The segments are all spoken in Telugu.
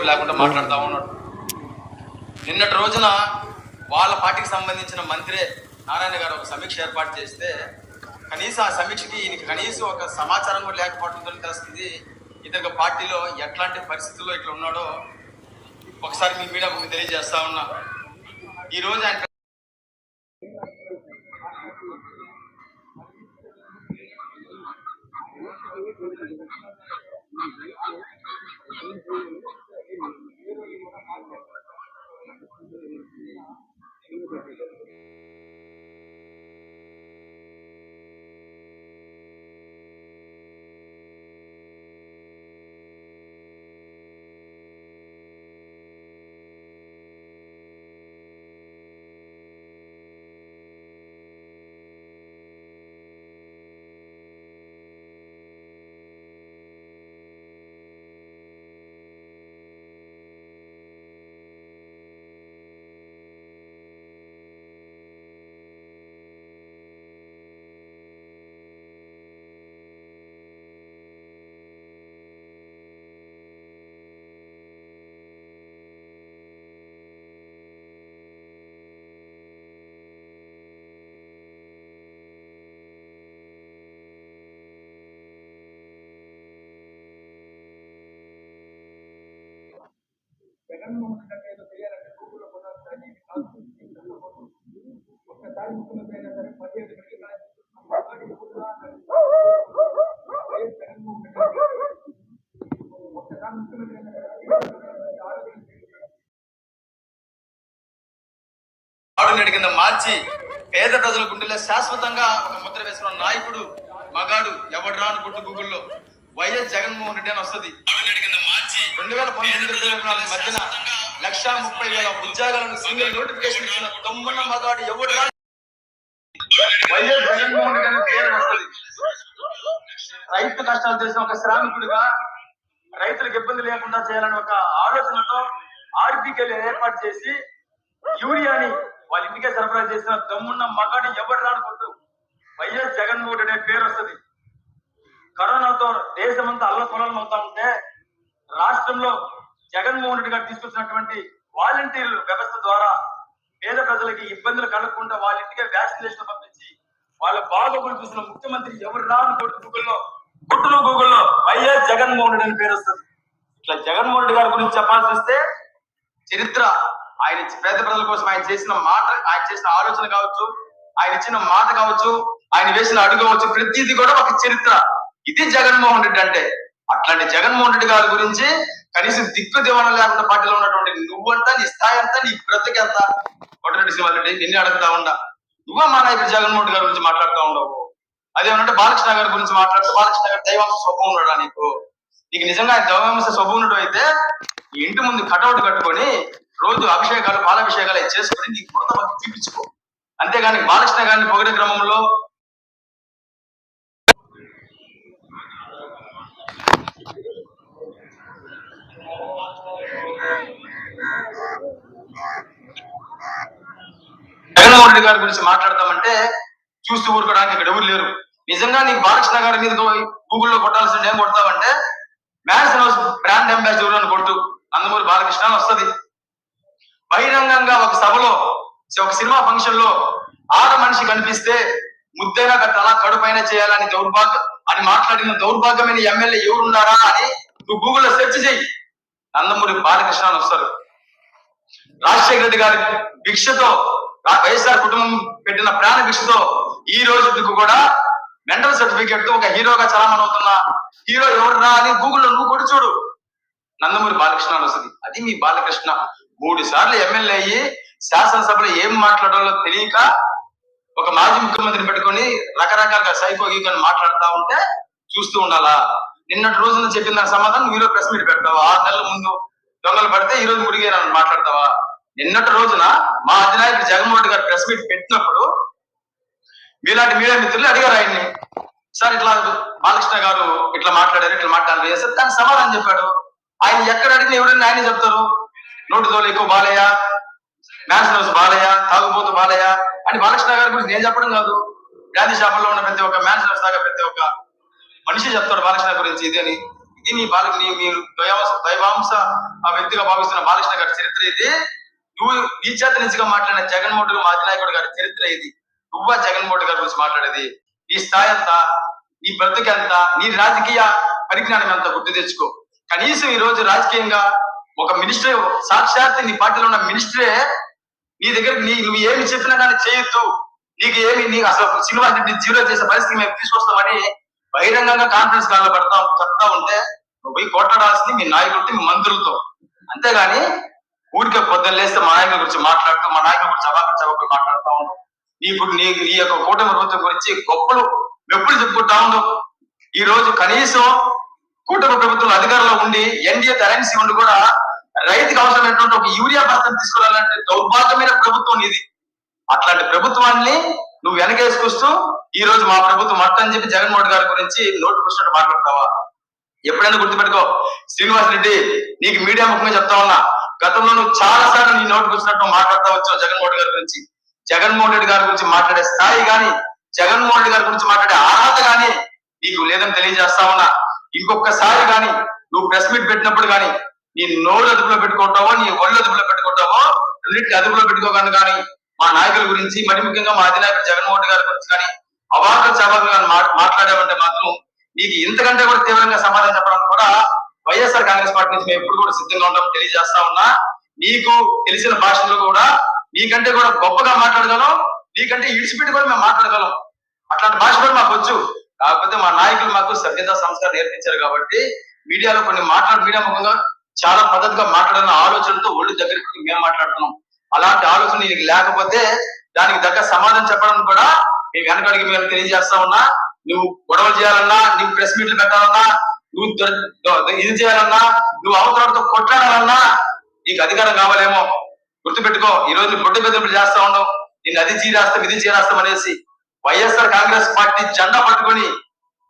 బతుకు లేకుండా మాట్లాడుతూ ఉన్నాడు. నిన్నటి రోజున వాళ్ళ పార్టీకి సంబంధించిన మంత్రి నారాయణ గారు ఒక సమీక్ష ఏర్పాటు చేస్తే కనీసం ఆ సమీక్షకి ఈయనకి కనీసం ఒక సమాచారం కూడా లేకపోవడంతో తెలుస్తుంది ఇతనికి పార్టీలో ఎట్లాంటి పరిస్థితుల్లో ఇట్లా ఉన్నాడో ఒకసారి మీ మీడియా ముందు తెలియజేస్తా ఉన్నా. ఈ రోజు ఆయన జగన్మోహన్ రెడ్డి ఏదో చేయాలంటే గూగుల్లో కొనాలి ఒక్కసారి ముఖ్యమంత్రి అయినా సరే జగన్మోహన్ రెడ్డి ఒక్కసారి ముఖ్యమంత్రి అయినా కింద మార్చి పేద ప్రజల గుండెలో శాశ్వతంగా ఒక ముద్ర వేసుకున్న నాయకుడు మగాడు ఎవడు రాను గూగుల్లో వైఎస్ జగన్మోహన్ రెడ్డి అని వస్తుంది. రెండు వేల పంతొమ్మిది రెండు వేల నాలుగు మధ్యన లక్ష ముప్పై వేల ఉద్యోగాలను సింగిల్ నోటిఫికేషన్ ఇచ్చిన తొమ్మిది మగాడు ఎవరు వైఎస్ జగన్మోహన్ రెడ్డి పేరు వస్తుంది. రైతు కష్టాలు తెలిసిన ఒక శ్రామికుడిగా రైతులకు ఇబ్బంది లేకుండా చేయాలని ఒక ఆలోచనతో ఆర్బీకేలు ఏర్పాటు చేసి యూరియాని వాళ్ళ ఇంటికే సరఫరా చేసిన దమ్మున్న మగాడు ఎవరు రానుకుంటూ వైఎస్ జగన్మోహన్ రెడ్డి అనే పేరు వస్తుంది. కరోనాతో దేశమంతా అల్లకొలం అవుతా ఉంటే రాష్ట్రంలో జగన్మోహన్ రెడ్డి గారు తీసుకొచ్చినటువంటి వాలంటీర్ వ్యవస్థ ద్వారా పేద ప్రజలకి ఇబ్బందులు కలగకుండా వాళ్ళ ఇంటికే వ్యాక్సినేషన్ పంపించి వాళ్ళ బాగోగులు చూసిన ముఖ్యమంత్రి ఎవరు రాను కొట్టు గూగుల్లో కొట్టులో గూగుల్లో వైఎస్ జగన్మోహన్ రెడ్డి అని పేరు వస్తుంది. ఇట్లా జగన్మోహన్ రెడ్డి గారి గురించి చెప్పాల్సి వస్తే చరిత్ర ఆయన పేద ప్రజల కోసం ఆయన చేసిన మాట ఆయన చేసిన ఆలోచన కావచ్చు ఆయన ఇచ్చిన మాట కావచ్చు ఆయన వేసిన అడుగు కావచ్చు ప్రతిదీ కూడా ఒక చరిత్ర. ఇది జగన్మోహన్ రెడ్డి అంటే. అట్లాంటి జగన్మోహన్ రెడ్డి గారి గురించి కనీసం దిక్కు దివాణం లేకుండా పార్టీలో ఉన్నటువంటి నువ్వంత నీ స్థాయి అంతా నీ బ్రతికెంత కోటిరెడ్డి సింహారెడ్డి నిన్నే అడుగుతా ఉండా నువ్వే మా నాయకుడు జగన్మోహన్ రెడ్డి గారి గురించి మాట్లాడుతూ ఉండవు? అదేమంటే బాలకృష్ణ గారి గురించి మాట్లాడుతూ బాలకృష్ణ గారి దైవాంశ స్వభావం ఉన్నాడా నీకు? నీకు నిజంగా ఆయన దైవాంశ స్వభావం ఉన్నట్టు అయితే ఇంటి ముందు కటౌట్ కట్టుకొని రోజు అభిషేకాలు పాలాభిషేకాలు చేసుకుని చేసుకొని నీకు కొత్త భక్తి చూపించుకో. అంతేగాని బాలకృష్ణ గారిని పొగిడే క్రమంలో జగన్మోహన్ రెడ్డి గారి గురించి మాట్లాడతామంటే చూస్తూ ఊరుకోవడానికి ఇక్కడ ఎవరు లేరు. నిజంగా నీకు బాలకృష్ణ గారి మీద గూగుల్లో కొట్టాల్సిన ఏం కొడతావంటే మ్యాన్సన్ హౌస్ బ్రాండ్ అంబాసిడర్ అని కొట్టు నందమూరి బాలకృష్ణ అని వస్తది. బహిరంగంగా ఒక సభలో ఒక సినిమా ఫంక్షన్లో ఆడ మనిషి కనిపిస్తే ముద్దైనా కట్టాలా కడుపైన చేయాలని దౌర్భాగ్యం అని మాట్లాడిన దౌర్భాగ్యమైన ఎమ్మెల్యే ఎవరున్నారా అని నువ్వు గూగుల్లో సెర్చ్ చేయి. నందమూరి బాలకృష్ణ అని వస్తారు. రాజశేఖర రెడ్డి గారి భిక్షతో రా- వైఎస్ఆర్ కుటుంబం పెట్టిన ప్రాణ భిక్షతో ఈ రోజుకు కూడా మెంటల్ సర్టిఫికేట్తో ఒక హీరోగా చలామణి అవుతున్న హీరో ఎవర్రా అని గూగుల్లో నువ్వు కూడా చూడు. నందమూరి బాలకృష్ణ వస్తుంది అది మీ బాలకృష్ణ. మూడు సార్లు ఎమ్మెల్యే అయ్యి శాసనసభలో ఏం మాట్లాడాలో తెలియక ఒక మాజీ ముఖ్యమంత్రిని పెట్టుకొని రకరకాలుగా సైకో గీకని మాట్లాడుతా ఉంటే చూస్తూ ఉండాలా? నిన్నటి రోజున చెప్పిన సమాధానం మీరు ప్రెస్ మీట్ పెడతావా? ఆరు నెలల ముందు దొంగలు పడితే ఈ రోజు మురిగే మాట్లాడతావా? నిన్నటి రోజున మా అధినాయకుడు జగన్మోహన్ రెడ్డి గారు ప్రెస్ మీట్ పెట్టినప్పుడు మీలాంటి మీడియా మిత్రులు అడిగారు ఆయన్ని సార్ ఇట్లా బాలకృష్ణ గారు ఇట్లా మాట్లాడారు ఇట్లా మాట్లాడారు సార్ దానికి సమాధానం చెప్పాడు. ఆయన ఎక్కడ అడిగిన ఎవరైనా ఆయనే చెప్తారు. నోటు తోలు ఎక్కువ బాలయ్య మ్యాన్స్ హౌస్ బాలయ్య తాగుబోతు బాలయ్య అని బాలకృష్ణ గారి గురించి నేను చెప్పడం కాదు. గాంధీ షాపుల్లో ఉన్న ప్రతి ఒక్క మ్యాన్స్ హౌస్ దాకా ప్రతి ఒక్క మనిషి చెప్తాడు బాలకృష్ణ గురించి ఇది అని. ఇది నీ బాల నీ మీరు దైవాంశ దైవాంశ ఆ వ్యక్తిగా భావిస్తున్న బాలకృష్ణ గారి చరిత్ర ఇది. నువ్వు ఈ చేత నిజంగా మాట్లాడిన జగన్మోహన్ రెడ్డి మా అధినాయకుడు గారి చరిత్ర ఇది. నువ్వా జగన్మోహన్ గారి గురించి మాట్లాడేది? ఈ స్థాయి ఎంత? నీ బ్రతుకు ఎంత? నీ రాజకీయ పరిజ్ఞానం ఎంత? గుర్తు తెచ్చుకో. కనీసం ఈ రోజు రాజకీయంగా ఒక మినిస్టర్ సాక్షాత్ నీ పార్టీలో ఉన్న మినిస్టరే నీ దగ్గర నీ నువ్వు ఏమి చెప్పినా కానీ చేయొద్దు. నీకు ఏమి నీకు అసలు శ్రీనివాస్ రెడ్డి జీరో చేసే పరిస్థితి మేము తీసుకొస్తామని బహిరంగంగా కాన్ఫరెన్స్ కాల్లో పెడతాం చెప్తా ఉంటే నువ్వు పోయి కొట్టడాల్సింది మీ నాయకుడితో మీ మంత్రులతో. అంతేగాని ఊరికే పొద్దున్న లేస్తే మా నాయకుల గురించి మాట్లాడుతూ మా నాయకుల గురించి అవాకులు చవాకులు మాట్లాడుతూ ఉన్నాం. నీ ఇప్పుడు నీ నీ యొక్క కూటమి ప్రభుత్వం గురించి గొప్పలు మెప్పులు చెప్పుకుంటా ఉందో ఈ రోజు కనీసం కూటమి ప్రభుత్వం అధికారంలో ఉండి ఎన్డీఏ కరెన్సీ ఉండి కూడా రైతుకు అవసరమైనటువంటి ఒక యూరియా బస్తం తీసుకురావాలంటే దౌర్భాగ్యమైన ప్రభుత్వం ఇది. అట్లాంటి ప్రభుత్వాన్ని నువ్వు వెనకేసుకొస్తూ ఈ రోజు మా ప్రభుత్వం మొత్తం చెప్పి జగన్మోహన్ గారి గురించి నోటు పుస్తకం మాట్లాడతావా? ఎప్పుడైనా గుర్తుపెట్టుకో. శ్రీనివాస్ రెడ్డి నీకు మీడియా ముఖంగా చెప్తా ఉన్నా. గతంలో నువ్వు చాలా సార్లు నీ నోటికి వచ్చినట్టు మాట్లాడుతూ వచ్చావు జగన్మోహన్ రెడ్డి గారి గురించి. జగన్మోహన్ రెడ్డి గారి గురించి మాట్లాడే స్థాయి కానీ జగన్మోహన్ రెడ్డి గారి గురించి మాట్లాడే అర్హత గాని నీకు లేదని తెలియజేస్తా ఉన్నా. ఇంకొకసారి గాని నువ్వు ప్రెస్ మీట్ పెట్టినప్పుడు గాని నీ నోరు అదుపులో పెట్టుకుంటావో నీ ఒళ్ళు అదుపులో పెట్టుకుంటావో రెండింటిని అదుపులో పెట్టుకోగాను కానీ మా నాయకుల గురించి మరి ముఖ్యంగా మా అధినాయకుడు జగన్మోహన్ రెడ్డి గారి గురించి కానీ అవాకులు చవాకులు కానీ మాట్లాడామంటే మాత్రం నీకు ఇంతకంటే కూడా తీవ్రంగా సమాధానం చెప్పడానికి కూడా వైఎస్ఆర్ కాంగ్రెస్ పార్టీ నుంచి మేము ఎప్పుడు కూడా సిద్ధంగా ఉంటాం తెలియజేస్తా ఉన్నా. నీకు తెలిసిన భాషలో కూడా నీకంటే కూడా గొప్పగా మాట్లాడగలం నీకంటే ఇడిచిపెట్టి కూడా మేము మాట్లాడగలం. అట్లాంటి భాష కూడా మాకు వచ్చు. కాకపోతే మా నాయకులు మాకు సభ్యత సంస్కారం నేర్పించారు కాబట్టి మీడియాలో కొన్ని మాట్లాడు మీడియా ముఖంగా చాలా పద్ధతిగా మాట్లాడిన ఆలోచనతో ఒళ్ళు దగ్గరికి మేము మాట్లాడుతున్నాం. అలాంటి ఆలోచన నీకు లేకపోతే దానికి తగ్గ సమాధానం చెప్పడం కూడా మీ వెనకడికి మేము తెలియజేస్తా ఉన్నా. నువ్వు గొడవలు చేయాలన్నా నువ్వు ప్రెస్ మీట్లు పెట్టాలన్నా నువ్వు ఇది చేయాలన్నా నువ్వు అవతలతో కొట్లాడాలన్నా నీకు అధికారం కావాలేమో. గుర్తుపెట్టుకో ఈ రోజు బొడ్డు బెదిరింపులు చేస్తా ఉండవు నిన్ను అది చీరాస్తాం ఇది చీరాస్తాం అనేసి వైఎస్ఆర్ కాంగ్రెస్ పార్టీ జెండా పట్టుకొని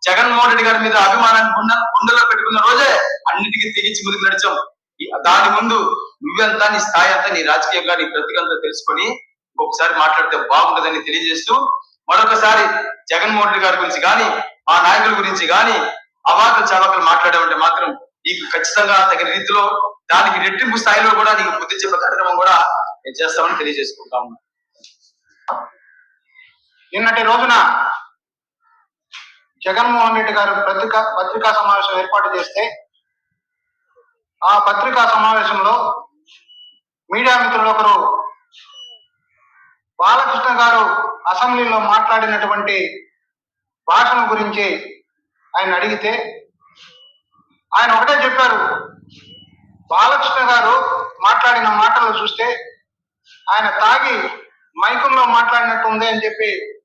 జగన్మోహన్ రెడ్డి గారి మీద అభిమానాన్ని గుండె గుండెలో పెట్టుకున్న రోజే అన్నిటికీ తెగించి ముందుకు నడిచాం. దాని ముందు నువ్వెంత నీ స్థాయి అంతా నీ రాజకీయంగా నీ బ్రతికంతా తెలుసుకొని ఒకసారి మాట్లాడితే బాగుంటుందని తెలియజేస్తూ మరొకసారి జగన్మోహన్ రెడ్డి గారి గురించి కానీ మా నాయకుల గురించి కానీ అవాకులు చవాకులు మాట్లాడామంటే మాత్రం నీకు ఖచ్చితంగా తగిన రీతిలో దానికి రెట్టింపు స్థాయిలో కూడా నీకు బుద్ధి చెప్పే కార్యక్రమం కూడా నేను చేస్తామని తెలియజేసుకుంటా ఉన్నాను నిన్నటి రోజున జగన్మోహన్ రెడ్డి గారు పత్రికా పత్రికా సమావేశం ఏర్పాటు చేస్తే ఆ పత్రికా సమావేశంలో మీడియా మిత్రులు ఒకరు బాలకృష్ణ గారు అసెంబ్లీలో మాట్లాడినటువంటి భాషను గురించి ఆయన అడిగితే ఆయన ఒకటే చెప్పారు. బాలకృష్ణ గారు మాట్లాడిన మాటలు చూస్తే ఆయన తాగి మైకుల్లో మాట్లాడినట్టు ఉంది అని చెప్పి